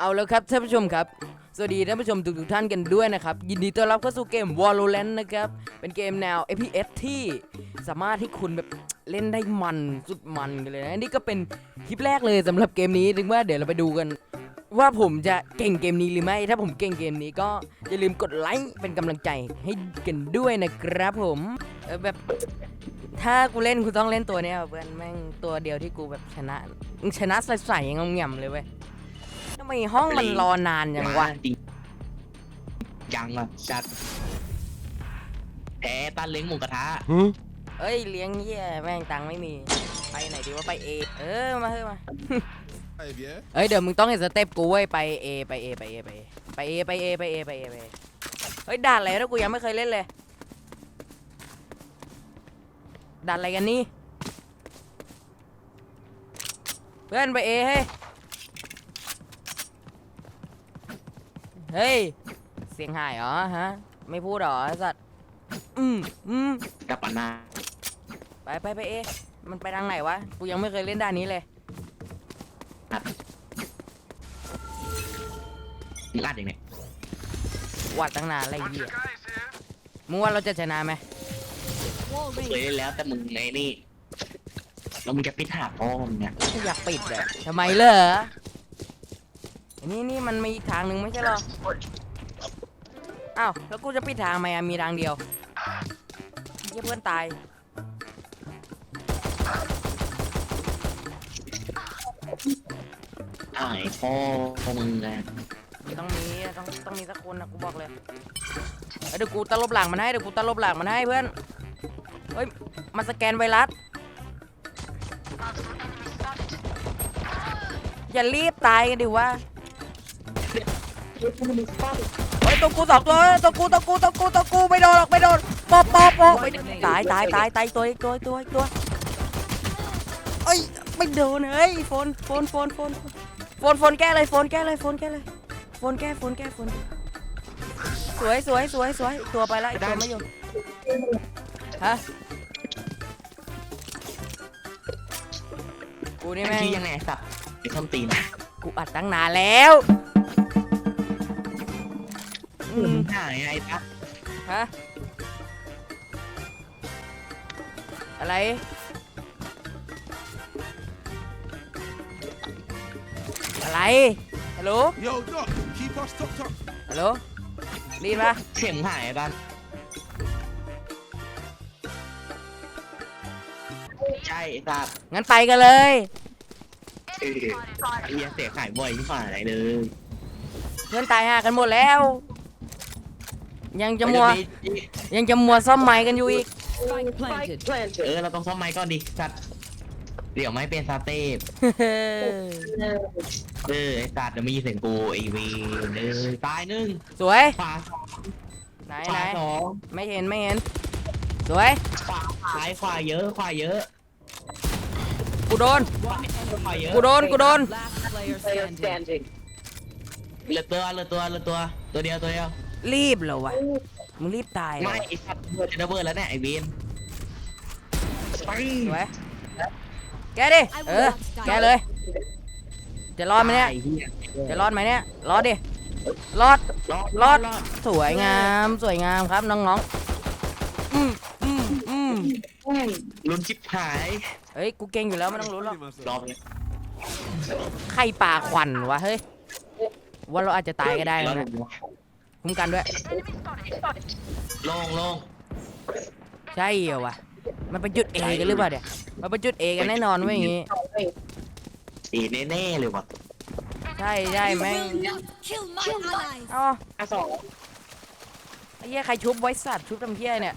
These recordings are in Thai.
เอาแล้วครับท่านผู้ชมครับ สวัสดีท่านผู้ชมทุกๆท่านกันด้วยนะครับ ยินดีต้อนรับเข้าสู่เกม Valorant นะครับ เป็นเกมแนว FPS ที่สามารถให้คุณแบบเล่นได้มันสุดมันกันเลยนะ นี่ก็เป็นคลิปแรกเลยสำหรับเกมนี้ถึงว่าเดี๋ยวเราไปดูกัน ว่าผมจะเก่งเกมนี้หรือไม่ ถ้าผมเก่งเกมนี้ก็อย่าลืมกดไลค์เป็นกำลังใจให้กันด้วยนะครับผมเออแบบถ้ากูเล่นกูต้องเล่นตัวเนี้ยเพื่อนแม่งตัวเดียวที่กูแบบชนะชนะใส่ๆงงๆเลยเว้ย ไมห้องมันรอนานอย่างวะจริงยังอะจัดแพ้ตาเล้งหมูกระทะเอ้ยเลี้ยงเหี้ยแม่งตังค์ไม่มี ไปไหนดีว่าไปเอเออมาเฮ้ยมา Eh bien. เอ้ยเดี๋ยวมึงต้องเห็นสเต็ปกูเว้ยไปเอไปเอไปเอไปเอไปเอไปเอไปเอไปเอไป A เฮ้ยด่านอะไรนะกูยังไม่เคยเล่นเลยด่านอะไรกันนี่เพื่อนไปเอเฮ้ย เฮ้ย เสียงหายเหรอฮะ ไม่พูดเหรอไอ้สัตว์ อืมอืมกับปานาไปไปไปเอมันไปทางไหนวะ กูยังไม่เคยเล่นด้านนี้เลยมึงอัดยังไงวัดตั้งนานอะไรเหี้ยมึงว่าเราจะชนะไหมเคยเล่นแล้วแต่มึงไงนี่แล้วมึงจะปิดหาพ่อมึงเนี่ย ไม่อยากปิดเลยทำไมเหรออั นนี้นี่มันมีอีกทางหนึ่งไม่ใช่เหรอ อ้าว แล้วกูจะปิดทางไหมอะมีทางเดียวเหี้ยเพื่อนตายหายพ่อมึงไงต้องมีต้องต้องมีสักคนนะกูบอกเลยเอ้ยเดี๋ยวกูตลบหลังมันให้เดี๋ยวกูตลบหลังมันให้เพื่อน เฮ้ย มันสแกนไวรัส อย่ารีบตายกันดิวะ เฮ้ยตัวกูสองตัวเฮ้ยตัวกูตัวกูตัวกูตัวกูไม่โดนหรอกไม่โดนปอปอปอไม่ตายตายตายตายตัวอีกตัวอีกตัวอีกตัวเอ้ยไม่โดนเฮ้ยโฟนโฟนโฟนโฟนโฟนโฟนแก้เลยโฟนแก้เลยโฟนแก้เลยโฟนแก้โฟนแก้โฟนสวยสวยสวยสวยตัวไปละอีกตัวไม่อยู่ฮะกูนี่แม่แม่งงยังไงสับไอ้ส้มตีนกูอัดตั้งนานแล้ว อืมึงหายไอ้ตั๊กฮะ อะไร อะไร ฮัลโหล Yo, Doc, keep us top top. ฮัลโหลรีบปะเสียงหายไอ้ตั๊กใช่ไอ้ตั๊กงั้นไปกันเลย เออเฮียเสียงหายบ่อยที่ฝ่าอะไรเลย เพื่อนตายห่ากันหมดแล้ว ยังจะมัวเดี๋ยยังจะมัวซ่อมไม้กันอยู่อีก Spike planted. เออเราต้องซ่อมไม้ก่อนดิสัตว์เดี๋ยวไม่เป็นสเตปเออไอ้สัตว์เดี๋ยวมีเสียงกูไอวีเออตายหนึ่งสวย ขวาสองไหนขไหนวาสองไม่เห็นไม่เห็น สวย ขวาซ้ายขวาเยอะขวาเยอะกูโดน ขวาเยอะกูโดน กูโดน Last player standing. เหลือตัวเหลือตัวเหลือตัวตัวเดียวตัวเดียว รีบเหรอวะ มึงรีบตายเหรอไม่ไอสัตว์เบิร์ดจะระเบิดแล้วเนี่ยไอวีนไปสวยแกดิ เออ แกเลย จะรอดไหมเนี่ยไอ้หี้จะรอดไหมเนี่ย รอดดิรอดรอด รอด สวยงาม สวยงามครับน้องๆ อืมอืมอืมลุ้นชิบหาย เฮ้ย กูเก่งอยู่แล้วไม่ต้องรู้หรอก รอบเลยใครป่าควันวะ เฮ้ย ว่าเราอาจจะตายก็ได้รอนะบเนี่ย คุ้มกันด้วย โล่งโล่งใช่เหรอวะ มันเป็นจุดเอกันหรือเปล่าเนี่ย มันเป็นจุดเอกันแน่นอนเว้ยอย่างงี้สีแน่ๆเลยว่ะใช่ใช่แม่ง Kill my allies. อ๋ออะสองไอ้เหี้ยใครชุบไว้สัตว์ชุบทำเหี้ยเนี่ย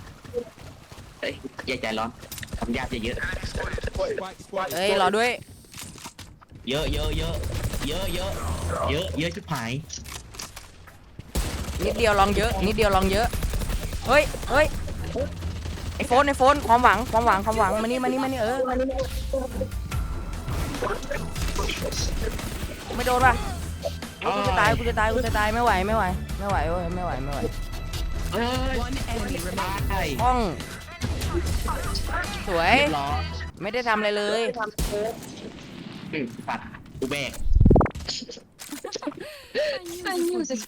เอ้ยอย่าใจร้อนทำยากเยอะ Spike, spike. เอ้ยรอด้วย เยอะเยอะเยอะเยอะเยอะเยอะเยอะชิบหาย นิดเดียวลองเยอะ นิดเดียวลองเยอะ เฮ้ยเฮ้ยไอโฟนไอโฟนความหวังความหวังความหวังมานี่มานี่มานี่เออมานี่ไม่โดนป่ะโอ้ยกูจะตายกูจะตายกูจะตายไม่ไหวไม่ไหวไม่ไหวเว้ยไม่ไหวไม่ไหวเฮ้ย One enemy remaining. ตายห้อง สวย เรียบร้อยไม่ได้ทำอะไรเลย อืมปัดกูแบก music.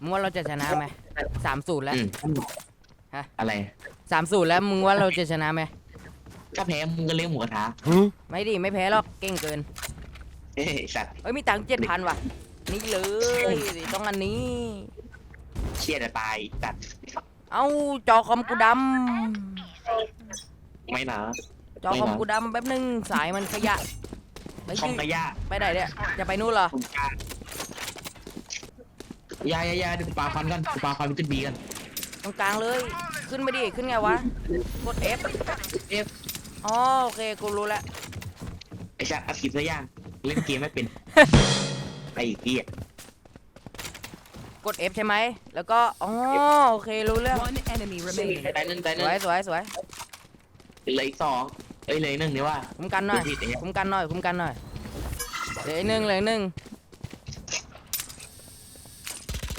มึงว่าเราจะชนะไหมสามศูนย์แล้ว อืมฮะ อะไร สามศูนย์แล้วมึงว่าเราจะชนะไหมก็แพ้มึงก็เลี้ยงหมูกระทะไม่ดิไม่แพ้หรอกเก่งเกินเฮ้ยไอ้สัตว์เอ้ยมีตังค์เจ็ดพันว่ะ นี่เลยต้องอันนี้ เชี่ยจะตายสัตว์เอ้าจอคอมกูดไม่นะำจอคอมกูดำแป๊บนึงสายมันขยะไปคอมที่กระยาไปไหนเนี่ยจะไปนู่นเหรอ ผมกล้าอ ยาอยาอยาเดี๋ยวกูปาควันกันกูปาควันขึ้นบีกันตรงกลางเลยขึ้นไปดิขึ้นไงวะกด F เอฟอ๋อโอเคกูรู้แล้วไอ้สัตว์อาทิตย์ซะย่างเล่นเกมไม่เป็น ไอ้เหี้ยกด F ใช่ไหมแล้วก็อ๋อโอเครู้เรื่อง One enemy remaining. ตายหนึ่งตายหสนึ่งวยสวยสวยเหลืออีกสองเอ้ยเหลืออกหนึ่งนี่ว่า คุ้มกันหน่อยดูผิดไอ้เหี้ย คุ้มกันหน่อยคุ้มกันหน่อยเหลืออีกหนึ่งเหลืออีกหนึ่ง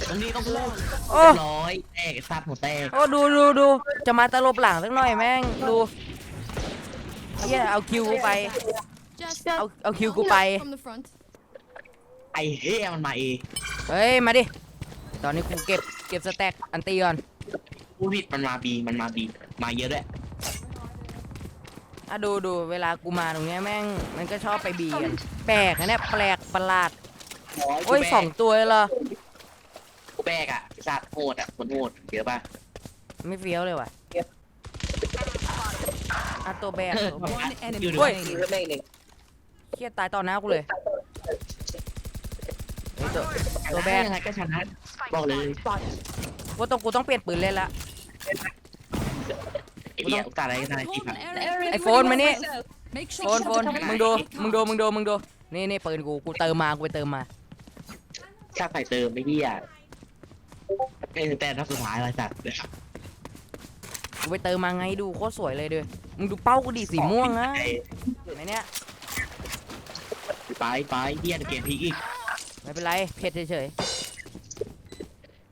ตรงนี้ก็พูดโอ้เรียบร้อยแตกไอ้สัตว์หมดแตกโอ้ดูดูดูจะมาตลบหลังสักหน่อยแม่งดูเฮียเอาคิวกูไป Just เอาเอาคิวกูไป from the front. ไอ้เหี้ยมันมาเองเฮ้ยมาดิ ตอนนี้กูเก็บเก็บสแต็กอันตีก่อนผู้ผิดมันมาบีมันมาบีมาเยอะด้วยอะดูดูเวลากูมาตรงเนี้ยแม่งมันก็ชอบไปบีกันแปลกนะเนี่ยแปลกประหลาดโอ้ยสองตัวเลยเหรอกู แบกอะไอ้สัตว์โหดอะคนโหดเยอะป่ะไม่เฟี้ยวเลยว่ะอะตัวแบกตัวแบก One enemy You do. remaining. เครียดตายต่อหน้ากูเลยเฮ้ยตัวตัวแบกยังไงก็ชนะบอกเลยกูต้องกูต้องเปลี่ยนปืนเล่นละ ไอ้เหี้ยโอกาสอะไรก็ได้ที่ผ่านไอโฟนมานี่ Make โฟนโฟน มึงดู มึงดู มึงดู มึงดู นี่นี่ปืนกู กูเติมมา กูไปเติมมา ชาติใส่เติมไม่เหี้ย เป็นแต่นัดสุดท้ายอะไรสัตว์กูไปเติมมาไงดูโคตรสวยเลยด้วยมึงดูเป้ากูดิสีม่วงนะเห็นไหมเนี่ยไปไปเหี้ยเกมพีอีกไม่เป็นไรเผ็ดเฉย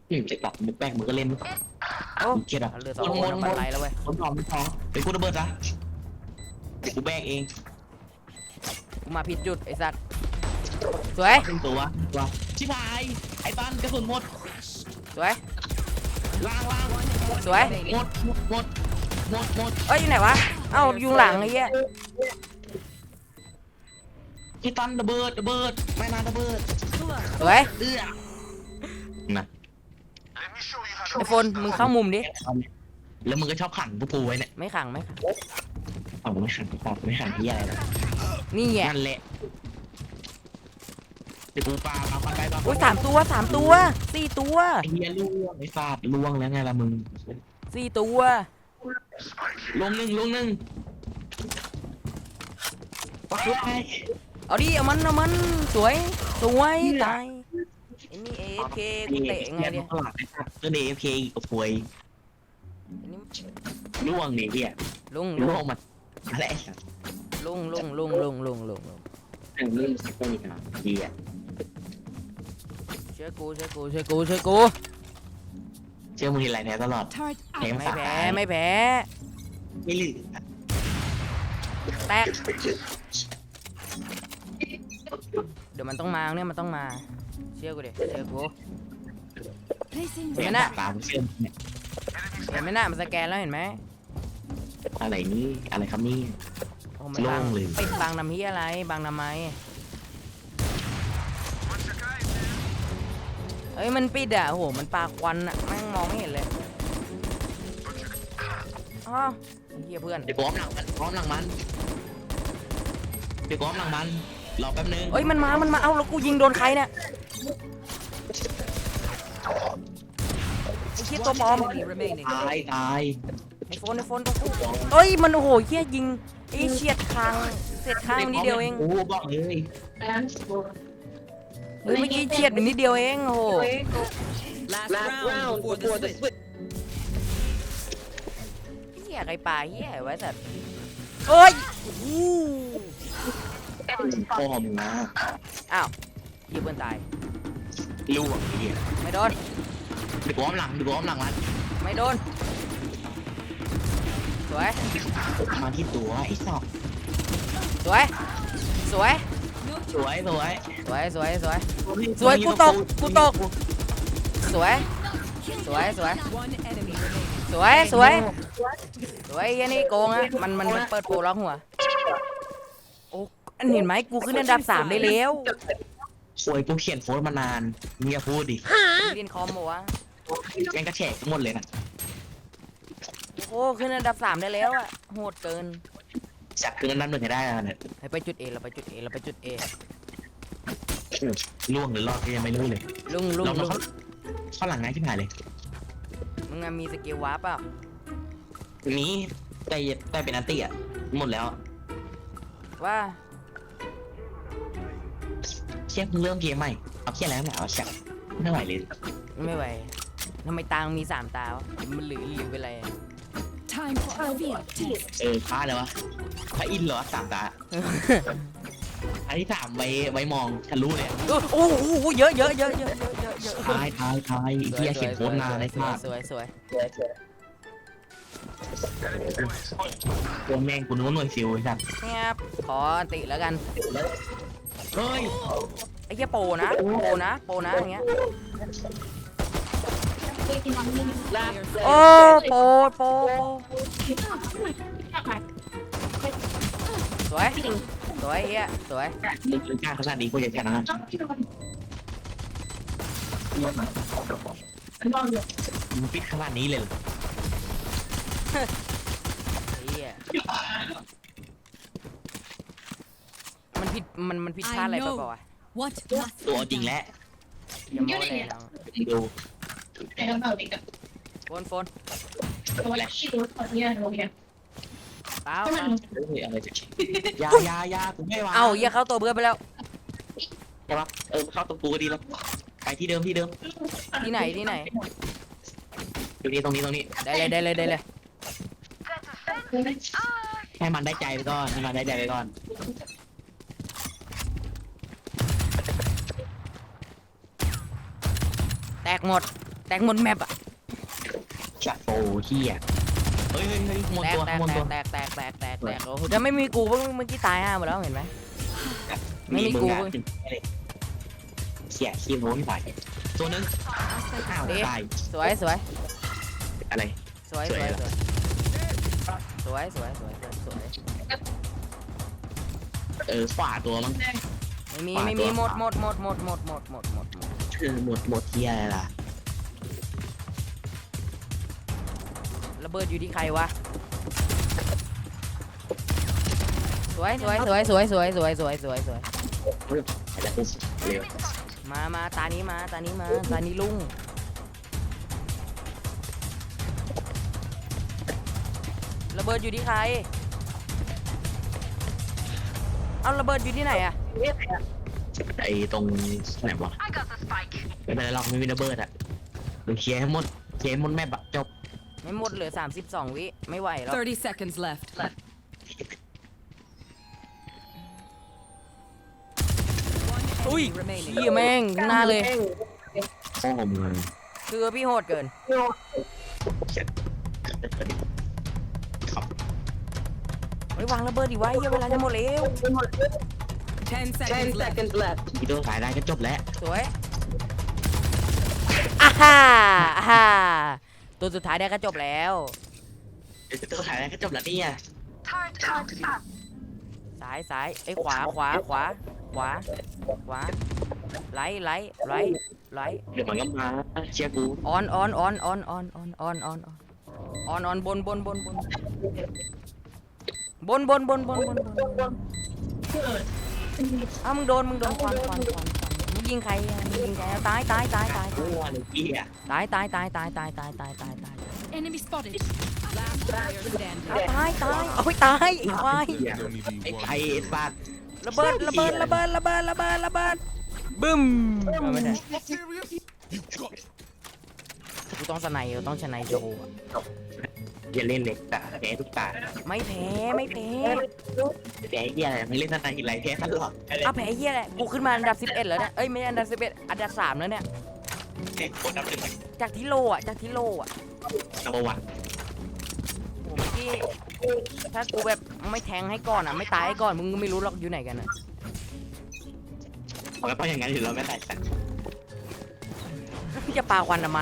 อืมจะตัดมุกแป้งมึงก็เล่นๆโอ้เกลียดอะเอาเรือสองคนเอาไปไรแล้วเว้ยคนทองคนทองเป็นกูระเบิดนะเดี๋ยวกูแบกเองกูมาผิดจุดไอ้สัตว์สวยเป็นตัวตัวชิบหายไอ้ตันกระสุนหมด สวยล่างล่างสวยหมดหมดหมดหมดหมดเอ้ยอยู่ไหนวะ เอ้ายุงหลังไอ้เหี้ยพี่ตันระเบิดระเบิดไม่นานระเบิดสวยเอื้อนะไอโฟนมึงเข้ามุมดิ แล้วมึงก็ชอบขันพวกกูไว้เนี่ยไม่ขังไม่ขังเอาไม่ขันไม่ขันไม่ขันที่อะไรนะนี่ไงนั่นแหละเดี๋ยวกูปาปาควันไปปาคอุ้วัยนสามตัวสามตัวสี่ตัวไอ้เหี้ยล่วงไอ้ฟาดล่วงแล้วไงล่ะมึงสี่ตัวลงหนึ่งลงหนึ่งไปเอาดิเอามันเอามันสวยสวยตายไอ้นี่เอฟเคกูเตะไงเนี่ยตลาดไอ้สัตว์ก็เดฟเคอีกกับป่วยอันนี้ล่วงนี่เหี้ยลุงล่วงมาอะไรไอ้สัตว์ลุงลุงลุงลุงลุงลุงลุงหนึ่งเรื่องสักคนอีกนะเหี้ย เชื่อกูเชื่อกูเชื่อกูเชื่อกูเชื่อมึงทีไรแท้ตลอด Turret แทงไม่สาแพ้ยไม่แพ้ไม่เหลือแตกเดี๋ยวมันต้องมาเนี่ยมันต้องมา เชื่อกูดิเชื่อกู Placing เห็นไหมน่ะ ตามเชื่อมเนี่ยเห็นไหมน่ะมันสแกนแล้วเห็นไหมอะไรนี่อะไรครับนี่ โอ้มันบางโล่งเลยปิดบางนำเฮียอะไรบางนำไม เอ้ยมันปิดอะโอ้โหมันปาควันอะแม่งมองไม่เห็นเลยอ้าวเฮียเพื่อนเดี๋ยวกูอ้อมหลังมันอ้อมหลังมันเดี๋ยวกูอ้อมหลังมันรอแป๊บนึงเอ้ยมันมามันมาเอาแล้วกูยิงโดนใครเนี่ยไอ้เฮียตัวปลอม enemy remaining. ตายตายไอโฟนไอโฟนตัวกูเอ้ยมันโอ้โหเฮียยิงไอ้เฉียดคางเศษคางนิดเดียวเองโอ้บอกเลย เฮ้ยเมื่อกี้เฉียดไปนิดเดียวเองโอ้โห Last, round, before the switch. เฮียใครปลาเฮียไว้สัตว์เอ้ยอู้พ่อมึงนะอ้าวเฮียเพื่อนตาย ล่วงไอ้เหี้ยไม่โดนเดี๋ยวกูอ้อมหลังเดี๋ยวกูอ้อมหลังมันไม่โดน สวย มาที่ตัวไอ้สอบสวย สวย สวยสวยสวยสวยสวย สวยกูตกกูตก สวย สวยสวย One enemy remaining. สวยสวยสวยไอ้นี่โกงอะมันมันมันเปิดโปรล็อกหัวโอ้อันเห็นไหมกูขึ้นอันดับสามได้แล้วสวยกูเขียนโค้ดมานานมึงอย่าพูดดิเรียนคอมบอกวะแกงกระแฉกหมดเลยนะโอ้ขึ้นอันดับสามได้แล้วอะโหดเกิน จัดคืนนั้นหนึ่งให้ได้แล้วเนี่ยให้ไปจุดเอเราไปจุดเอเราไปจุดเอล่วงหรือรอดก็ยังไม่รู้เลยลุงลุงเราลุงเขาฝรั่งง่ายที่ผ่านเลยมึงอะมีสกิลวาร์ปเปล่านี้แต่แต่เป็นอันตี้อะหมดแล้วว่าเชี่ยเพิ่งเริ่มเกมใหม่เอาเชี่ยแล้วหนาวแฉกไม่ไหวเลยไม่ไหวทำไมตางมีสามตาวะมันหรือหรือเป็นไรอะ Time for a field test. เออพลาดเลยวะพระอินทร์เหรอสามตา อันที่สามไว้ไว้มองทะลุเลยโอ้โหโอ้โหเยอะเยอะเยอะเยอะเยอะเยอะเยอะทายทายทายเฮียเขียนโค้ดนานเลยสวค่ะยสวยสวยตัวแม่งกูนึกว่าหน่วยซิลไอ้สัสเนี่ยครับขอติแล้วกันเฮ้ยไอ้เหี้ยโปรนะโปรนะโปรนะอย่างเงี้ย Player โอ้โปรโปรโปรสวย สวยเฮียสวยลึกลึกกล้าขนาดนี้กูจะชนะมึงปิดขนาดนี้เลยเหรอเฮียมันผิด มันมันผิดพลาดอะไรไปเปล่าวะ What ตัวจริงแล้วอย่าโม้เลยน้ องดูโฟนโฟนอะไรเปล่าเปล่าเฮ้ยอะไรจะยายายากูไม่วางเอ้าเฮียเข้าตัวเบื่อไปแล้ว ใช่ปะเออเข้าตัวกูก็ดีแล้วไปที่เดิมที่เดิมที่ไหนที่ไหนตรงนี้ตรงนี้ตรงนี้ได้เลยได้เลยได้เลยให้มันได้ใจไปก่อนให้มันได้ใจไปก่อนแตกหมด แตกหมดแมปอะจัดโฟเฮียเฮ้ยเฮ้ยเฮ้ยมวนแตกตัวแตกมวนแตตัวกแตกแตกแตกแตกแตกโอ้โหถ้าไม่มีกูเมื่อเมื่อกี้ตายห้าหมดแล้วเห็นไหม ไม่มีมึงกู อะถึงไม่ได้เขี่ยขี้โม้ไม่ไหวตัวนึงอ้าวตายสวยสวยอะไร สวยสสววยยเหรอสวยสวยสวยสวยสวยเออขวาตัวมั้งไม่มีขวาไม่ตัมีวหมดหมดหมดหมดหมดหมดหมดหมดหมด คือหมดหมดเฮียอะไรล่ะ ระเบิดอยู่ที่ใครวะ สวยสวยสวยสวยสวยสวยสวยสวยสวยอาจจะปุ๊บเร็วมามาตานี้มา ตานี้มา ตานี้ลุง ระเบิดอยู่ที่ใคร เอาระเบิดอยู่ที่ไหนอะไอ้ตรงไหนวะไม่เป็นไรหรอกไม่มีระเบิดอะมึงเคลียร์ให้หมดเคลียร์ให้หมดแม่บะจบ ไม่หมดเหลือ 32 วิ ไม่ไหวแล้ว 30 seconds left. อุ้ย Enemy remaining. เหี้ยแม่งหน้าเลยโอ้มึงคือพี่โหดเกินครับไม่วางระเบิดดิวะเหี้ยเวลาจะหมดแล้ว 10 seconds left. อีตัวขายได้ก็จบแล้ว สวยอ่าฮ่าอ่าฮ่า ตัวสุดท้ายได้ก็จบแล้วตัวขายได้ก็จบแล้วเนี่ย ซ้ายซ้ายไอ้ยขวาขวาขวาขวาขวาไล่ไล่ไล่ไล่เดี๋ยวมันก็มาเชียร์กูออนออนออนออนออนออนออนออนออนออนบนบนบนบนบนบนบนบนบนบนบนอ้าวมึงโดนมึงโดนควันควันควันมึง ยิงใครอะยิงใครอะตายตายตายตายโอ้ยเหี้ยตายตายตายตายตายตายตายตายตาย Enemy spotted. Last player standing. ตายตายโอ้ยตายไอ้ควายเหี้ยไอ้ไอ้ one. ไอ้สัตว์ระเบิดระเบิดระเบิดระเบิดระเบิดระเบิดบึ้มเอาไม่ได้ You got กูต้องสไนด์กูต้องชนะโชว์อะ อย่าเล่นเล็กตาแพ้ทุกตาไม่แพ้ไม่แพ้แพ้เหี้ยอะไรไม่เล่นทันทีไรแพ้ตลอดเอาแพ้เหี้ยแหละกูขึ้นมาอันดับ 11 แล้วเนี่ยเอ้ยไม่ใช่อันดับ 11 อันดับ3แล้วเนี่ยคนนับหนึ่งจากที่โลอะจากที่โลอะนับวันโหเมื่อกี้ถ้ากูแบบไม่แทงให้ก่อนอะ ไม่ตายให้ก่อนมึงก็ไม่รู้หรอกอยู่ไหนกันอะมันก็ต้องอย่างนั้นอยู่แล้วไม่ใส่สัตว์จะปาควันทำไม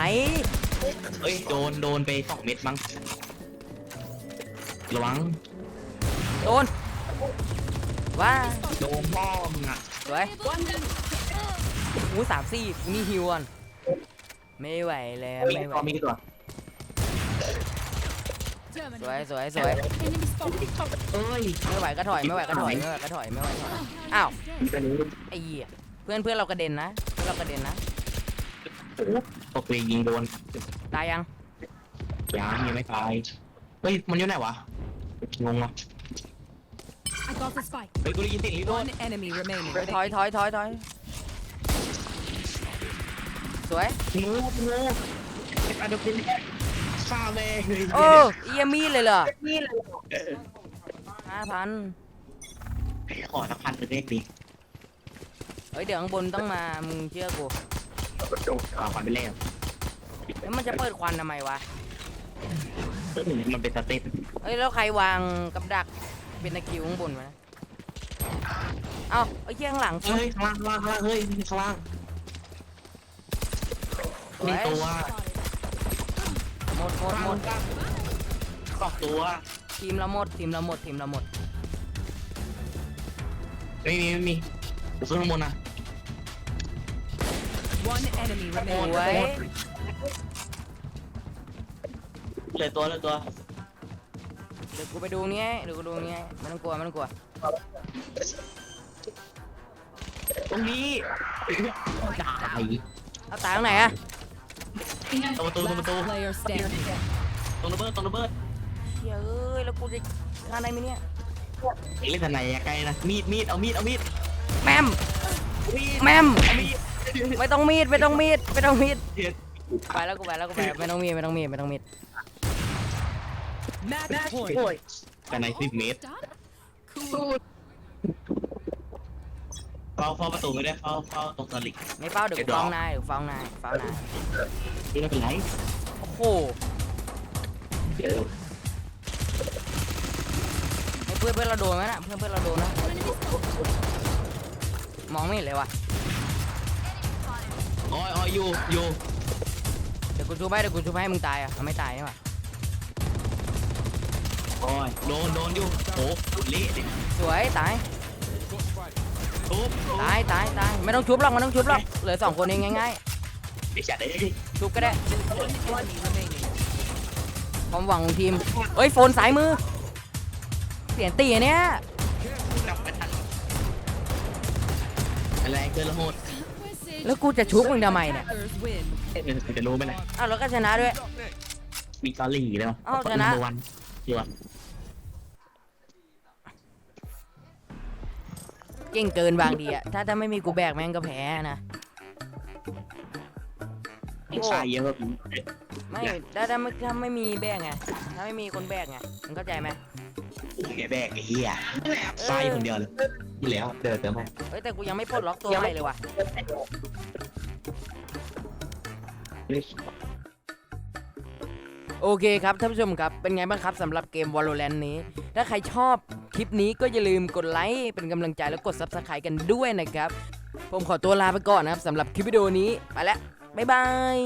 เอ้ยโดนโดนไปสองเม็ดมั้ง ระวังโดนว้าโดนพ่อมึงอะสวยอู้สามสี่กูนี่ฮิวก่อนไม่ไหวแล้วมีไม่ไหวตัวมีตัวสวยสวยสวยเอ้ยไม่ไหวก็ถอยไม่ไหวก็ถอยไม่ไหวก็ถอยไม่ไหวก็ถอยอ้าวมีตัวนี้ไอ้เหี้ยเพื่อนเพื่อนเรากระเด็นนะเพื่อนเรากระเด็นนะโอ้โหตกเลยยิงโดนตายยังยังยังไม่ตายเฮ้ยมันอยู่ไหนวะงงวะ I got the spike. เฮ้ยกูได้ยินเสียงลิโดน One enemy remaining. ถอยถอยถอยถอยสวย งูงูไอ้ปลาดุกนี่ฆ่าแม่งเลยโอ้เอียมีดเลยเหรอห้าพันขอสักพันเป็นเลขดีเฮ้ยเดี๋ยวข้างบนต้องมา มึงเชื่อกูขอพันเป็นเลขแล้วมันจะเปิดควันทำไมวะ มันเป็นสเต็ปเฮ้ยแล้วใครวางกับดักเป็นตะคริวข้างบนวะเอ้าไอ้เหี้ยข้างหลังเฮ้ยข้างล่างข้างล่างข้างล่างเฮ้ยข้างล่างสวมียตัวหมดหมดหมดสองตัว ทีมเราหมดทีมเราหมดทีมเราหมดไม่มีไม่มีขึ้นข้างบนนะ One enemy ส remaining. วย เหลือตัวเหลือตัวเดี๋ยวกูไปดูนี่ให้เดี๋ยวกูดูนี่ให้ไม่ต้องกลัวไม่ต้องกลัวตรงนี้ตายเอาตายตรงไหนอะตรงประตูตรงประตู Last player standing. ตรงระเบิดตรงระเบิดเฮ้ยเอ้ยแล้วกูจะฆ่าได้ไหมเนี่ยไอ้เล่นทนายใกล้นะมีดมีดเอามีดเอามีดแมมมีดแมมเอามีดไม่ต้องมีดไม่ต้องมีดไม่ต้องมีดเดี๋ยวไปแล้วกูไปแล้วกูไปแล้วไม่ต้องมีดไม่ต้องมีดไม่ต้องมีด Match point. กันในสิบเมตรเฝ้าเฝ้าประตูไม่ได้เฝ้าเฝ้าตรงสลิงไม่เฝ้าเดี๋ยวกูฟ้องนายเดี๋ยวกูฟ้องนายฟ้องนายนี่ไม่เป็นไรโอ้โหเดี๋ยวให้เพื่อนเพื่อนเราโดนไหมน่ะเพื่อนเพื่อนเราโดนนะมองไม่เห็นเลยว่ะโอ้ยโอ้ยอยู่อยู่เดี๋ยวกูชูไปเดี๋ยวกูชูไปให้มึงตายอะเอาไม่ตายใช่ปะ โอ้ยโดนโดนอยู่โอ้เละดิสวยตายทุบตายตายตายไม่ต้องชุบหรอกไม่ต้องชุบหรอกเหลือสองคนเองง่ายไอ้จัดเลยๆชุบก็ได้ Enemy remaining. ความหวังของทีมเอ้ยโฟนสายมือ เสียงตีเนี้ยจับไปทันอะไรเกินละโหดแล้วกูจะชุบมึงทำไมเนี่ย Attackers win. จะรู้ไหมเนี่ยอ้าวแล้วก็ชนะด้วย มีกอรี่เลยวะเอ้าชนะ วัน เดี๋ยวเก่งเกินบางทีอะถ้าถ้าไม่มีกูแบกแม่งก็แพ้นะ ไอ้ชายเยอะแบบไม่ถ้าถ้าไม่ถ้าไม่มีแบกไง ถ้าไม่มีคนแบกไงมึงเข้าใจไหมแกแบกไอ้เหี้ยไส้คนเดียวเลยที่แล้วเดินเติมให้เฮ้ยแต่กูยังไม่ปลดล็อกตัวใหม่เลยว่ะ โอเคครับท่านผู้ชมครับ เป็นไงบ้างครับสำหรับเกม Valorant นี้ ถ้าใครชอบคลิปนี้ก็อย่าลืมกดไลค์เป็นกำลังใจแล้วกด Subscribe กันด้วยนะครับ ผมขอตัวลาไปก่อนนะครับสำหรับคลิปวิดีโอนี้ ไปแล้ว บ๊ายบาย